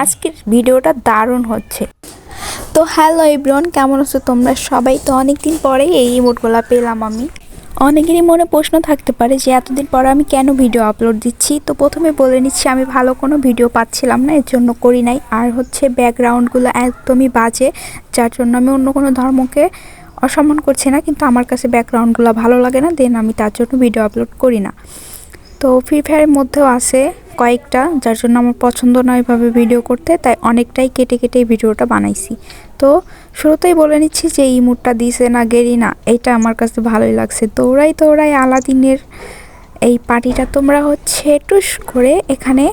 আজকের ভিডিওটা দারুণ হচ্ছে। তো হ্যালো এভরিওয়ান, কেমন আছো তোমরা? সবাই তো অনেকদিন পরেই এই ইমোটগুলো পেলাম আমি। অনেকেরই মনে প্রশ্ন থাকতে পারে যে, এতদিন পরে আমি কেন ভিডিও আপলোড দিচ্ছি? তো প্রথমে বলে নিচ্ছি, আমি ভালো কোনো ভিডিও পাচ্ছিলাম না, এর জন্য করি নাই। আর হচ্ছে ব্যাকগ্রাউন্ডগুলো একদমই বাজে, যার জন্য আমি অন্য কোনো ধর্মকে অসম্মান করছি না, কিন্তু আমার কাছে ব্যাকগ্রাউন্ডগুলো ভালো লাগে না দেন আমি তার জন্য ভিডিও আপলোড করি না। তো ফ্রি ফায়ারের মধ্যেও আছে কয়েকটা, যার জন্য আমার পছন্দ নয় এভাবে ভিডিও করতে, তাই অনেকটাই কেটে কেটে ভিডিওটা বানাইছি। তো শুরুতেই বলে নিচ্ছি যে এই মুডটা দিছে না গেরি না, এটা আমার কাছে ভালোই লাগছে। দৌড়াই দৌড়াই আলাদিনের এই পার্টিটা তোমরা হচ্ছে টুস করে এখানে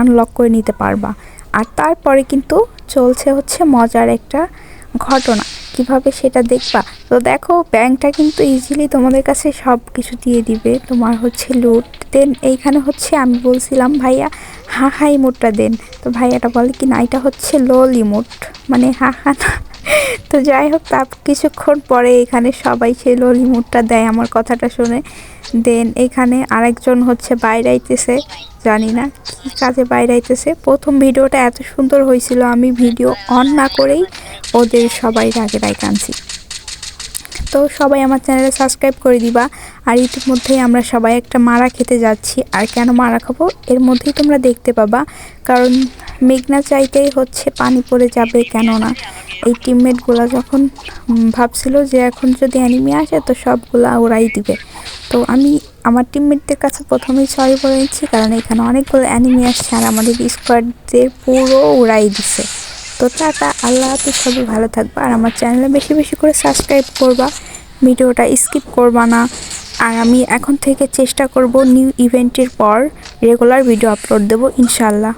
আনলক করে নিতে পারবা। আর তারপরে কিন্তু চলছে হচ্ছে মজার একটা ঘটনা। কীভাবে সেটা দেখবা? তো দেখো, ব্যাংকটা কিন্তু ইজিলি তোমাদের কাছে সব কিছু দিয়ে দিবে। তোমার হচ্ছে লুট দেন। এইখানে হচ্ছে আমি বলছিলাম, ভাইয়া হা হা ইমোটটা দেন। তো ভাইয়াটা বলে কি, না, এটা হচ্ছে লোল ইমোট মানে হা হা না। তো যাই হোক তার কিছুক্ষণ পরে এখানে সবাই সেই লোল ইমোটটা দেয় আমার কথাটা শুনে। দেন এখানে আরেকজন হচ্ছে বাইরে আইতেছে জানি না কী কাজে বাইরে আইতেছে প্রথম ভিডিওটা এত সুন্দর হয়েছিল, আমি ভিডিও অন না করেই ওদের সবাই রাগে রায় কানছি তো সবাই আমার চ্যানেলে সাবস্ক্রাইব করে দিবা, আর ইতিমধ্যেই আমরা সবাই একটা মারা খেতে যাচ্ছি। আর কেন মারা খাব? এর মধ্যেই তোমরা দেখতে পাবা, কারণ মেঘনা চাইতেই হচ্ছে পানি পড়ে যাবে কেননা। এই টিমমেটগুলো যখন ভাবছিল যে এখন যদি অ্যানিমি আসে তো সবগুলা ওরাই দিবে। তো আমি আমার টিমমেটদের কাছে প্রথমেই সরি বলে নিচ্ছি, কারণ এখানে অনেকগুলো অ্যানিমি আসছে আর আমাদের স্কোয়াডদের পুরো ওরাই দিছে। তো টাটা, আল্লাহ হাফিজ, সবই ভালো থাকবা আর আমার চ্যানেলে বেশি বেশি করে সাবস্ক্রাইব করবা। ভিডিওটা স্কিপ করবা না। আর আমি এখন থেকে চেষ্টা করব নিউ ইভেন্টের পর রেগুলার ভিডিও আপলোড দেবো ইনশাল্লাহ